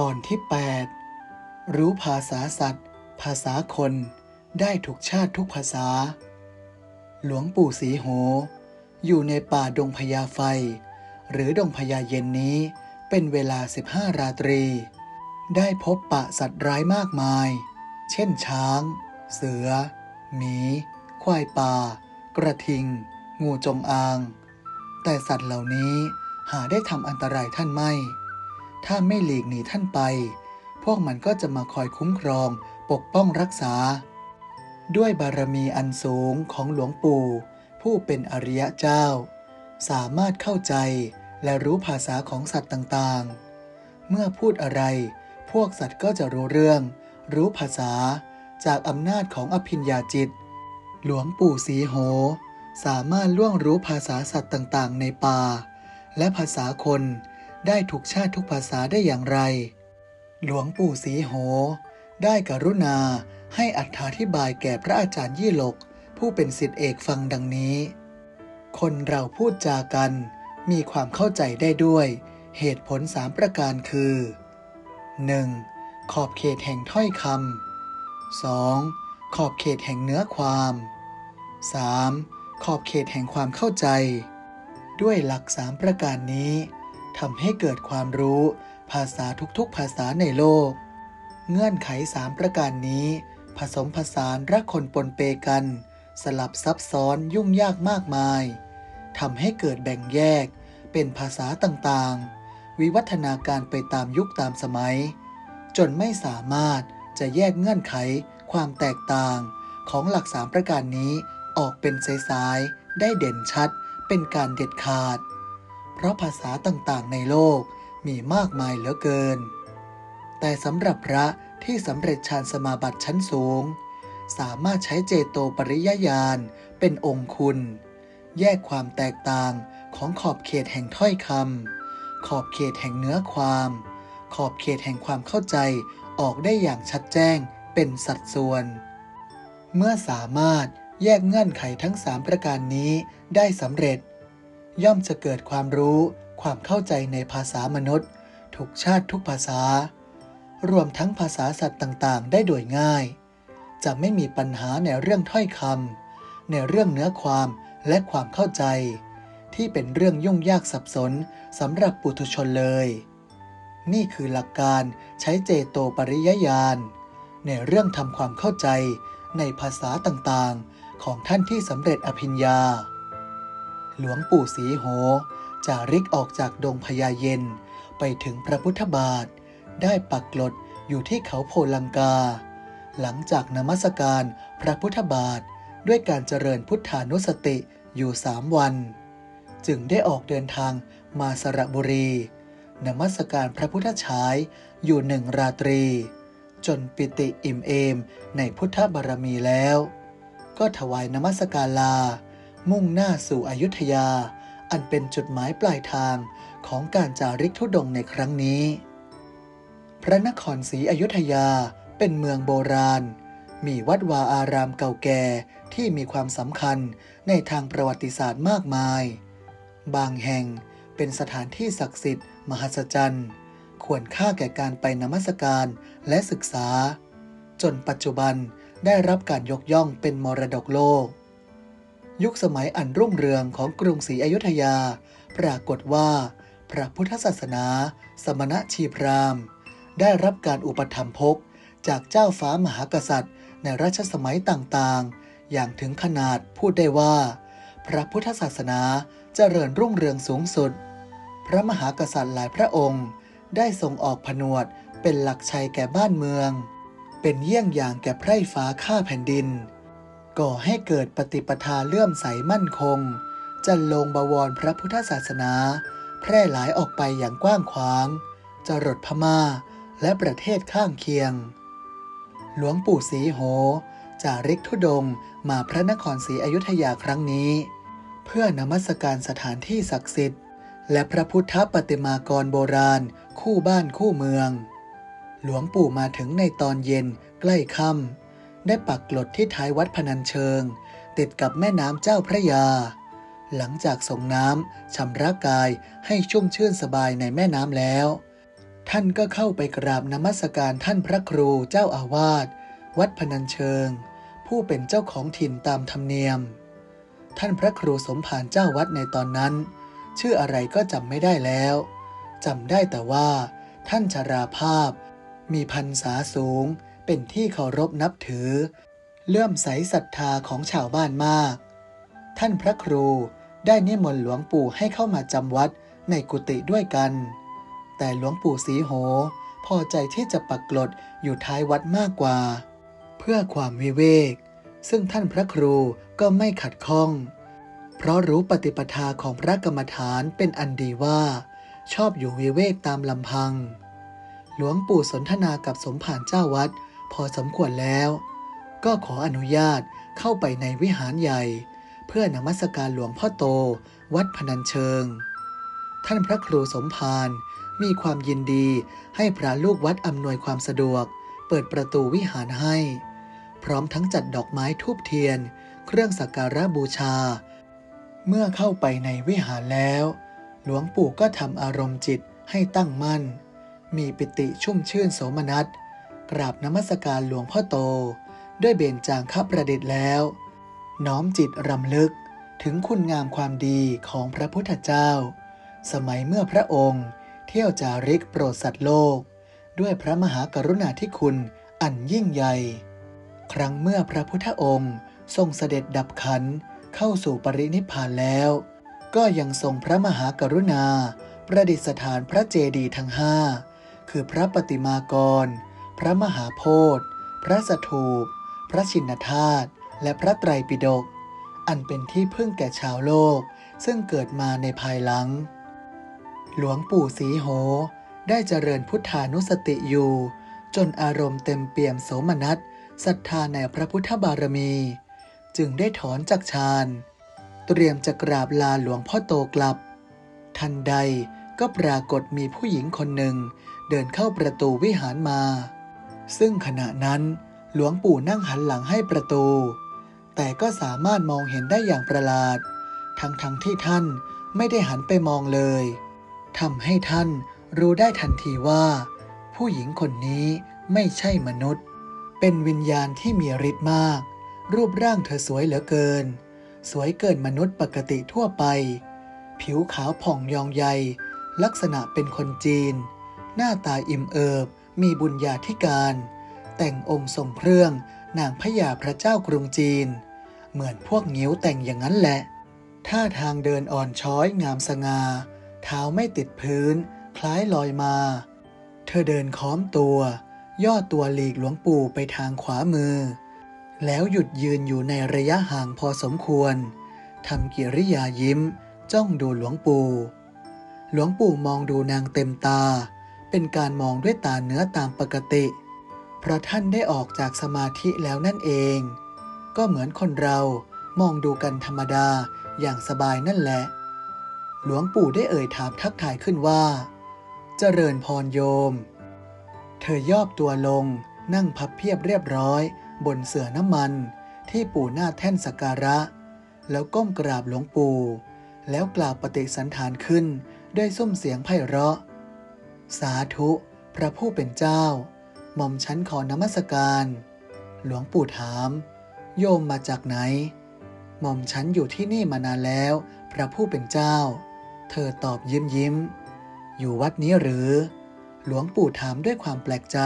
ตอนที่ 8 รู้ภาษาสัตว์ ภาษาคนได้ทุกชาติทุกภาษา หลวงปู่สีโห อยู่ในป่าดงพญาไฟ หรือดงพญาเย็นนี้เป็นเวลา 15 ราตรี ได้พบปะสัตว์ร้ายมากมาย เช่นช้าง เสือ หมี ควายป่า กระทิง งูจงอาง แต่สัตว์เหล่านี้หาได้ทำอันตรายท่านไม่ ถ้าไม่หลีกหนีท่านไป พวกมันก็จะมาคอยคุ้มครอง ปกป้องรักษา ด้วยบารมีอันสูงของหลวงปู่ ผู้เป็นอริยะเจ้า สามารถเข้าใจและรู้ภาษาของสัตว์ต่างๆ เมื่อพูดอะไร พวกสัตว์ก็จะรู้เรื่อง รู้ภาษาจากอำนาจของอภิญญาจิต หลวงปู่สีโห สามารถล่วงรู้ภาษาสัตว์ต่างๆ ในป่า และภาษาคน ได้ทุกชาติทุกภาษาได้อย่างไร หลวงปู่สีโห ได้กรุณาให้อธิบายแก่พระอาจารย์ยี่หลก ผู้เป็นสิทธิเอกฟังดังนี้ คนเราพูดจากัน มีความเข้าใจได้ด้วย เหตุผลสามประการคือ 1. ขอบเขตแห่งถ้อยคำ 2. ขอบเขตแห่งเนื้อความ 3. ขอบเขตแห่งความเข้าใจ ด้วยหลักสามประการนี้ ทำให้เกิดความรู้ ภาษาทุกๆภาษาในโลก เงื่อนไขสามประการนี้ ผสมผสานรักคนปนเปกัน สลับซับซ้อนยุ่งยากมากมายทำให้เกิดแบ่งแยก เป็นภาษาต่างๆ วิวัฒนาการไปตามยุคตามสมัย จนไม่สามารถจะแยกเงื่อนไข ความแตกต่างของหลักสามประการนี้ออกเป็นสายๆได้เด่นชัดเป็นการเด็ดขาด เพราะภาษาต่างๆ ในโลกมีมากมายเหลือเกิน แต่สำหรับพระที่สำเร็จฌานสมาบัติชั้นสูง สามารถใช้เจโตปริยญาณเป็นองค์คุณ แยกความแตกต่างของขอบเขตแห่งถ้อยคำขอบเขตแห่งเนื้อความ ขอบเขตแห่งความเข้าใจออกได้อย่างชัดแจ้งเป็นสัดส่วน เมื่อสามารถแยกเงื่อนไขทั้งสามประการนี้ได้สำเร็จ ย่อมจะเกิดความรู้ความเข้าใจในภาษามนุษย์ ทุกชาติทุกภาษา รวมทั้งภาษาสัตว์ต่างๆ ได้โดยง่าย จะไม่มีปัญหาในเรื่องถ้อยคำในเรื่องเนื้อความและความเข้าใจ ที่เป็นเรื่องยุ่งยากสับสนสำหรับปุถุชนเลย นี่คือหลักการใช้เจโตปริยญาณในเรื่องทำความเข้าใจในภาษาต่างๆ ของท่านที่สำเร็จอภิญญา หลวงปู่สีโหจาริกออกจากดงพญาเย็น ไปถึงพระพุทธบาท ได้ปักกลดอยู่ที่เขาโพลังกา หลังจากนมัสการพระพุทธบาทด้วยการเจริญพุทธานุสติอยู่สามวัน จึงได้ออกเดินทางมาสระบุรี นมัสการพระพุทธฉายอยู่หนึ่งราตรี จนปิติอิ่มเอมในพุทธบารมีแล้ว ก็ถวายนมัสการลา มุ่งหน้าสู่อยุธยา อันเป็นจุดหมายปลายทางของการจาริกทุดงในครั้งนี้ พระนครศรีอยุธยาเป็นเมืองโบราณ มีวัดวาอารามเก่าแก่ที่มีความสำคัญในทางประวัติศาสตร์มากมาย บางแห่งเป็นสถานที่ศักดิ์สิทธิ์ มหัศจรรย์ ควรค่าแก่การไปนมัสการและศึกษา จนปัจจุบันได้รับการยกย่องเป็นมรดกโลก ยุคสมัยอันรุ่งเรืองของกรุงศรีอยุธยา ปรากฏว่า พระพุทธศาสนา สมณะชีพรามได้รับการอุปถัมภกจากเจ้าฟ้ามหากษัตริย์ ในรัชสมัยต่างๆ อย่างถึงขนาดพูดได้ว่า พระพุทธศาสนาเจริญรุ่งเรืองสูงสุด พระมหากษัตริย์หลายพระองค์ ได้ทรงออกผนวดเป็นหลักชัยแก่บ้านเมือง เป็นเยี่ยงอย่างแก่ไพร่ฟ้าข้าแผ่นดิน ก่อให้เกิดปฏิปทาเลื่อมใสมั่นคง จันลงบวรพระพุทธศาสนา แพร่หลายออกไปอย่างกว้างขวางจรดพมา่า และประเทศข้างเคียง หลวงปู่ศรีโหจาริกทุดงมาพระนครศรีอยุธยาครั้งนี้ เพื่อนมัสการสถานที่ศักดิ์สิทธิ์ และพระพุทธปฏิมากรโบราณ คู่บ้านคู่เมือง หลวงปู่มาถึงในตอนเย็นใกล้ค่ำ ได้ปักกลดที่ท้ายวัดพนัญเชิง ติดกับแม่น้ำเจ้าพระยา หลังจากส่งน้ำชำระกายให้ชุ่มชื่นสบายในแม่น้ำแล้ว ท่านก็เข้าไปกราบนมัสการท่านพระครูเจ้าอาวาสวัดพนัญเชิง ผู้เป็นเจ้าของถิ่นตามธรรมเนียม ท่านพระครูสมภารเจ้าวัดในตอนนั้น ชื่ออะไรก็จำไม่ได้แล้วจำได้แต่ว่า ท่านชราภาพ มีพรรษาสูง เป็นที่เคารพนับถือ เลื่อมใสศรัทธาของชาวบ้านมาก ท่านพระครูได้นิมนต์หลวงปู่ให้เข้ามาจำวัดในกุฏิด้วยกัน แต่หลวงปู่สีโห พอใจที่จะปักกลดอยู่ท้ายวัดมากกว่า เพื่อความวิเวก ซึ่งท่านพระครูก็ไม่ขัดข้อง เพราะรู้ปฏิปทาของพระกรรมฐานเป็นอันดีว่า ชอบอยู่วิเวกตามลำพัง หลวงปู่สนทนากับสมภารเจ้าวัด พอสมควรแล้ว ก็ขออนุญาตเข้าไปในวิหารใหญ่ เพื่อนมัสการหลวงพ่อโต วัดพนัญเชิง ท่านพระครูสมภารมีความยินดีให้พระลูกวัดอำนวยความสะดวก เปิดประตูวิหารให้ พร้อมทั้งจัดดอกไม้ทูบเทียน เครื่องสักการะบูชา เมื่อเข้าไปในวิหารแล้ว หลวงปู่ก็ทำอารมณ์จิตให้ตั้งมั่น มีปิติชุ่มชื่นโสมนัส กราบนมัสการหลวงพ่อโต ด้วยเบญจางคประเดิษฐ์แล้ว น้อมจิตรำลึกถึงคุณงามความดีของพระพุทธเจ้า สมัยเมื่อพระองค์ เที่ยวจาริกโปรดสัตว์โลก ด้วยพระมหากรุณาธิคุณอันยิ่งใหญ่ ครั้งเมื่อพระพุทธองค์ทรงเสด็จดับขันเข้าสู่ปรินิพพานแล้ว ก็ยังทรงพระมหากรุณา ประดิษฐานพระเจดีย์ทั้งห้าคือพระปฏิมากร พระมหาโพธิ์พระสถูป พระชินธาตุ และพระไตรปิฎก อันเป็นที่พึ่งแก่ชาวโลก ซึ่งเกิดมาในภายหลัง หลวงปู่สีโห ได้เจริญพุทธานุสติอยู่ จนอารมณ์เต็มเปี่ยมโสมนัสศรัทธาในพระพุทธบารมี จึงได้ถอนจากฌาน เตรียมจะกราบลาหลวงพ่อโตกลับ ทันใดก็ปรากฏมีผู้หญิงคนหนึ่งเดินเข้าประตูวิหารมา ซึ่งขณะนั้นหลวงปู่นั่งหันหลังให้ประตู แต่ก็สามารถมองเห็นได้อย่างประหลาด ทั้งๆทที่ท่านไม่ได้หันไปมองเลยทำให้ท่านรู้ได้ทันทีว่า ผู้หญิงคนนี้ไม่ใช่มนุษย์ เป็นวิญญาณที่มีฤทธิ์มาก รูปร่างเธอสวยเหลือเกิน สวยเกินมนุษย์ปกติทั่วไป ผิวขาวผ่องยองใย ลักษณะเป็นคนจีน หน้าตาอิ่มเอิบ มีบุญญาธิการ แต่งองค์ทรงเครื่องนางพญาพระเจ้ากรุงจีน เหมือนพวกงิ้วแต่งอย่างนั้นแหละ ท่าทางเดินอ่อนช้อยงามสง่าเท้าไม่ติดพื้น คล้ายลอยมา เธอเดินค้อมตัว ย่อตัวหลีกหลวงปู่ไปทางขวามือ แล้วหยุดยืนอยู่ในระยะห่างพอสมควรทำกิริยายิ้ม จ้องดูหลวงปู่ หลวงปู่มองดูนางเต็มตา เป็นการมองด้วยตาเนื้อตามปกติ เพราะท่านได้ออกจากสมาธิแล้วนั่นเอง ก็เหมือนคนเรามองดูกันธรรมดาอย่างสบายนั่นแหละ หลวงปู่ได้เอ่ยถามทักทายขึ้นว่า เจริญพรโยม เธอย่อบตัวลงนั่งพับเพียบเรียบร้อย บนเสื่อน้ำมันที่ปู่หน้าแท่นสักการะ แล้วก้มกราบหลวงปู่ แล้วกล่าวปฏิสันฐานขึ้นด้วยซุ้มเสียงไพเราะ สาธุ พระผู้เป็นเจ้า หม่อมฉันขอนมัสการ หลวงปู่ถาม โยมมาจากไหน หม่อมฉันอยู่ที่นี่มานานแล้ว พระผู้เป็นเจ้า เธอตอบยิ้มยิ้ม อยู่วัดนี้หรือ หลวงปู่ถามด้วยความแปลกใจ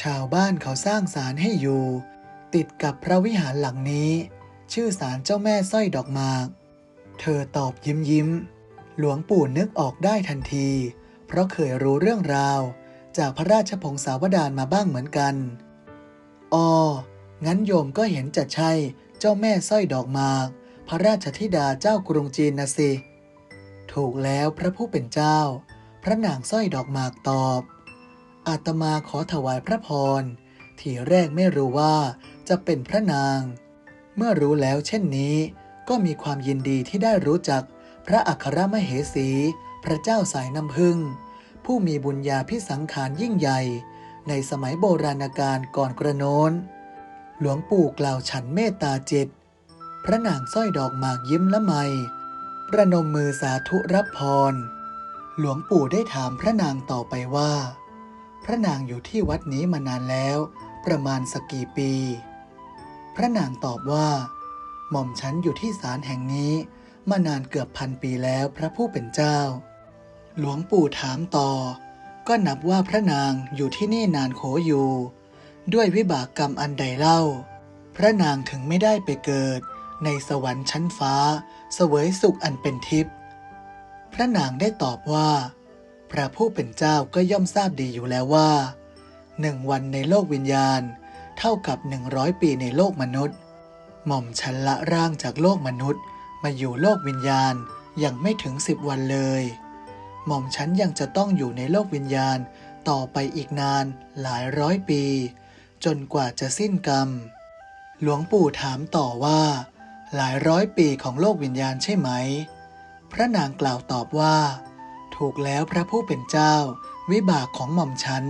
ชาวบ้านเขาสร้างศาลให้อยู่ ติดกับพระวิหารหลังนี้ ชื่อศาลเจ้าแม่สร้อยดอกมาก เธอตอบยิ้มยิ้ม หลวงปู่นึกออกได้ทันที เพราะเคยรู้เรื่องราว จากพระราชพงศาวดารมาบ้างเหมือนกันอ๋องั้นโยมก็เห็นจะใช่เจ้าแม่สร้อยดอกหมาก พระราชธิดาเจ้ากรุงจีนนะสิ ถูกแล้วพระผู้เป็นเจ้า พระนางสร้อยดอกหมากตอบ อาตมาขอถวายพระพร ทีแรกไม่รู้ว่าจะเป็นพระนาง เมื่อรู้แล้วเช่นนี้ ก็มีความยินดีที่ได้รู้จักพระอัครมเหสี พระเจ้าสายน้ำพึ่ง ผู้มีบุญญาพิสังขารยิ่งใหญ่ ในสมัยโบราณกาลก่อนกระโน้น หลวงปู่กล่าวฉันเมตตาจิต พระนางสร้อยดอกหมากยิ้มละไม ประนมมือสาธุรับพร หลวงปู่ได้ถามพระนางต่อไปว่า พระนางอยู่ที่วัดนี้มานานแล้ว ประมาณสักกี่ปี พระนางตอบว่า หม่อมฉันอยู่ที่ศาลแห่งนี้ มานานเกือบพันปีแล้วพระผู้เป็นเจ้า หลวงปู่ถามต่อ ก็นับว่าพระนางอยู่ที่นี่นานโขอยู่ ด้วยวิบากกรรมอันใดเล่า พระนางถึงไม่ได้ไปเกิด ในสวรรค์ชั้นฟ้า เสวยสุขอันเป็นทิพย์พระนางได้ตอบว่า พระผู้เป็นเจ้าก็ย่อมทราบดีอยู่แล้วว่าหนึ่งวันในโลกวิญญาณ เท่ากับหนึ่งร้อยปีในโลกมนุษย์ หม่อมฉันละร่างจากโลกมนุษย์ มาอยู่โลกวิญญาณยังไม่ถึงสิบวันเลย หม่อมฉันยังจะต้องอยู่ในโลกวิญญาณ ต่อไปอีกนานหลายร้อยปี จนกว่าจะสิ้นกรรม หลวงปู่ถามต่อว่า หลายร้อยปีของโลกวิญญาณใช่ไหม พระนางกล่าวตอบว่า ถูกแล้วพระผู้เป็นเจ้า วิบากของหม่อมฉัน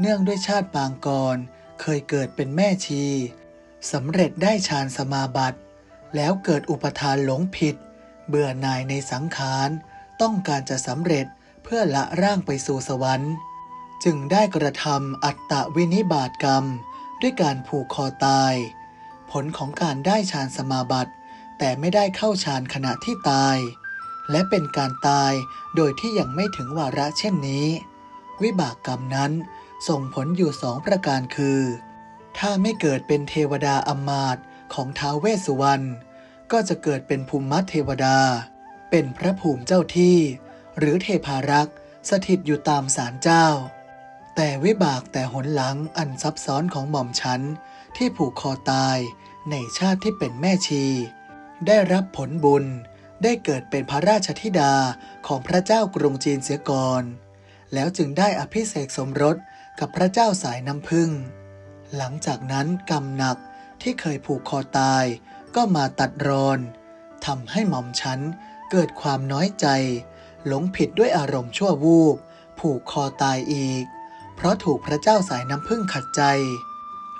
เนื่องด้วยชาติปางก่อนเคยเกิดเป็นแม่ชีสำเร็จได้ฌานสมาบัติ แล้วเกิดอุปทานหลงผิด เบื่อหน่ายในสังขาร ต้องการจะสำเร็จเพื่อละร่างไปสู่สวรรค์ จึงได้กระทำอัตตวินิบาตกรรม ด้วยการผูกคอตาย ผลของการได้ฌานสมาบัติ แต่ไม่ได้เข้าฌานขณะที่ตาย และเป็นการตายโดยที่ยังไม่ถึงวาระเช่นนี้ วิบากกรรมนั้นส่งผลอยู่สองประการคือ ถ้าไม่เกิดเป็นเทวดาอมาตของท้าวเวสสุวรรณก็จะเกิดเป็นภูมิมัทเทวดา เป็นพระภูมิเจ้าที่ หรือเทพารักษ์สถิตอยู่ตามศาลเจ้า แต่วิบากแต่หนหลังอันซับซ้อนของหม่อมฉันที่ผูกคอตายในชาติที่เป็นแม่ชี ได้รับผลบุญได้เกิดเป็นพระราชธิดาของพระเจ้ากรุงจีนเสียก่อน แล้วจึงได้อภิเษกสมรสกับพระเจ้าสายน้ำพึ่ง หลังจากนั้นกรรมหนักที่เคยผูกคอตายก็มาตัดรอนทำให้หม่อมฉัน เกิดความน้อยใจ หลงผิดด้วยอารมณ์ชั่ววูบ ผูกคอตายอีก เพราะถูกพระเจ้าสายน้ำพึ่งขัดใจ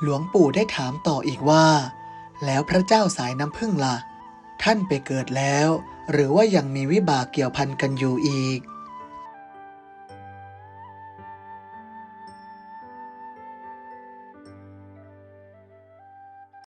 หลวงปู่ได้ถามต่ออีกว่า แล้วพระเจ้าสายน้ำพึ่งล่ะ ท่านไปเกิดแล้ว หรือว่ายังมีวิบากเกี่ยวพันกันอยู่อีก